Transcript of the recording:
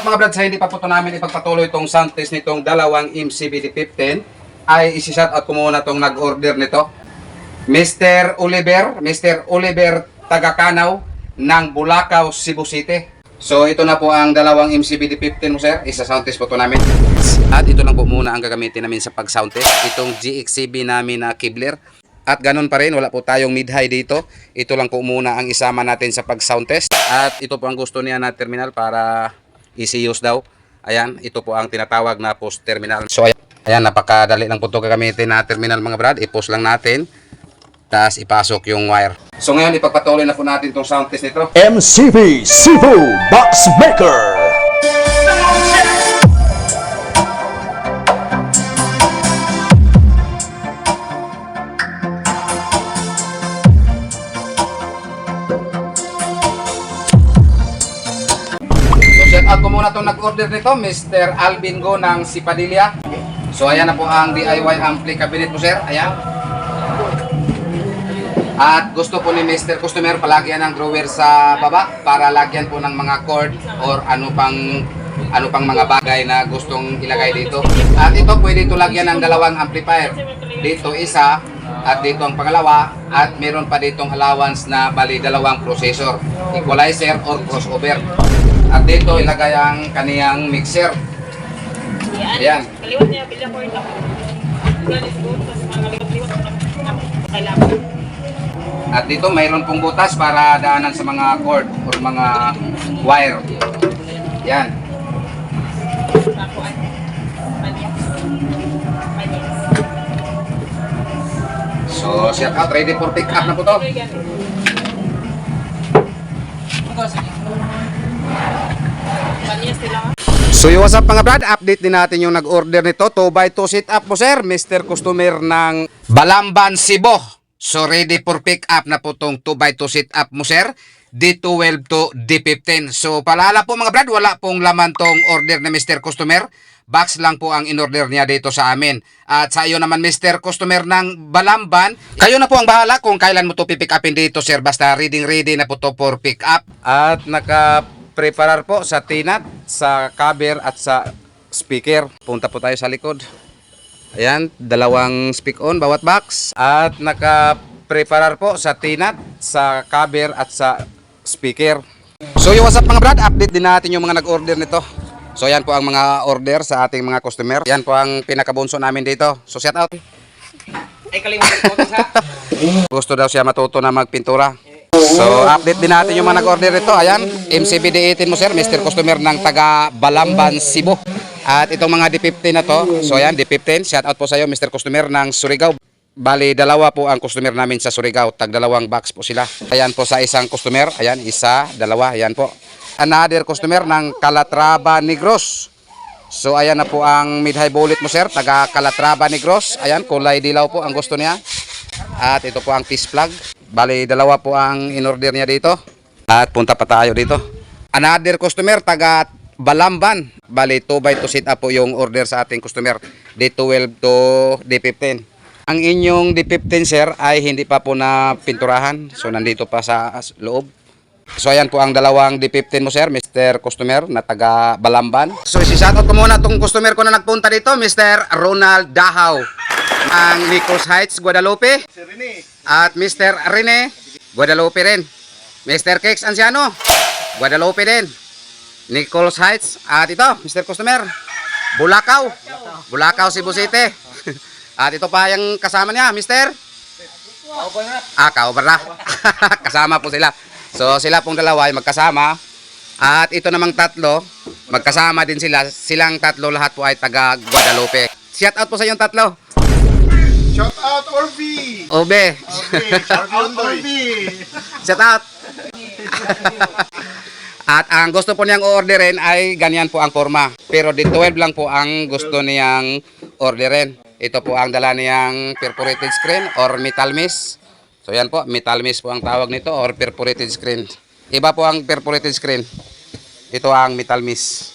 mga brad, sa hindi pa po ito namin ipagpatuloy itong sound test nitong dalawang MCBD15, ay isi-shout out ko muna itong nag-order nito. Mr. Oliver, Mr. Oliver Tagakanaw ng Bulacau, Cebu City. So ito na po ang dalawang MCBD15 mo sir, isa sound test po ito namin. At ito lang po muna ang gagamitin namin sa pag sound test, itong GXCB namin na Kibler. At ganun pa rin, wala po tayong mid-high dito. Ito lang po muna ang isama natin sa pag sound test. At ito po ang gusto niya na terminal para easy use daw. Ayan, ito po ang tinatawag na post terminal. So ayan, ayan napakadali lang po ito gagamitin na terminal mga brad. I-post lang natin. Tapos ipasok yung wire. So ngayon ipagpatuloy na po natin itong sound test nito. MCP Cebu Box Maker. Muna itong nag-order nito, Mr. Alvin Go ng Sipadilla. So ayan na po ang DIY ampli cabinet mo sir, ayan. At gusto po ni Mr. Customer palagyan ng drawer sa baba para lagyan po ng mga cord or ano pang ano pang mga bagay na gustong ilagay dito. At ito pwede ito lagyan ng dalawang amplifier. Dito isa at dito ang pangalawa at meron pa ditong allowance na bali dalawang processor, equalizer or crossover. At dito ilagay ang kaniyang mixer. Ayan. Kaliwat niya, bilang ko ito. At dito mayroon pong butas para daanan sa mga cord or mga wire. Yan. So, shout out ready for pick up na po to. Okay, Panyas sila. So, yung what's up mga brad, update din natin yung nag-order nito. 2x2 sit up po sir, Mr. Customer ng Balamban, Cebu. So, ready for pick up na po tong 2x2 sit up mo sir. D12 to D15. So, paalala po mga brad, wala pong laman tong order na Mr. Customer. Box lang po ang in-order niya dito sa amin. At sa iyo naman Mr. Customer ng Balamban, kayo na po ang bahala kung kailan mo to pipick upin dito sir. Basta reading ready na po to for pick up. At naka-preparar po sa tinat, sa cover at sa speaker. Punta po tayo sa likod. Ayan, dalawang speak on bawat box. At naka-preparar po sa tinat, sa cover at sa speaker. So yung what's up mga brad, update din natin yung mga nag-order nito. So yan po ang mga order sa ating mga customer. Yan po ang pinakabunso namin dito. So shout out. Ay, kalimutan ko sa. Gusto daw siya matuto na magpintura. So, update din natin yung mga nag-order ito. Ayan, MCBD18 mo sir, Mr. Customer ng taga Balamban, Cebu. At itong mga D15 na to, so ayan, D15, shout out po sa iyo Mr. Customer ng Surigao. Bali, dalawa po ang customer namin sa Surigao. Tag dalawang box po sila. Ayan po sa isang customer. Ayan, isa, dalawa. Ayan po. Another customer ng Calatrava Negros. So ayan na po ang mid-high bullet mo sir, taga Calatrava Negros. Ayan, kulay dilaw po ang gusto niya. At ito po ang fish plug. Bali, dalawa po ang in-order niya dito. At punta pa tayo dito. Another customer, taga Balamban. Bali, 2 by 2 sit up po yung order sa ating customer. D12 to D15. Ang inyong D15 sir ay hindi pa po na pinturahan. So nandito pa sa loob. So ayan po ang dalawang D15 mo sir, Mr. Customer na taga Balamban. So si-shoutout ko muna tong customer ko na nagpunta dito, Mr. Ronald Dahaw. Ang Nicos Heights, Guadalupe. At Mr. Rene, Guadalupe rin. Mr. Cakes Anciano, Guadalupe din. Nichols Heights. At ito, Mr. Customer, Bulacau. Bulacau, Cebu City. At ito pa yung kasama niya, Mr. Ah, kaubar na. kasama po sila. So, sila pong dalawa ay magkasama. At ito namang tatlo, magkasama din sila. Silang tatlo lahat po ay taga Guadalupe. Shout out po sa inyong tatlo. Shout out Orby! Obe. Shout out Orby! Shout out. At ang gusto po niyang orderin ay ganyan po ang forma. Pero di 12 lang po ang gusto niyang orderin. Ito po ang dala niyang perforated screen or metal mesh. So yan po, metal mesh po ang tawag nito or perforated screen. Iba po ang perforated screen. Ito ang metal mesh.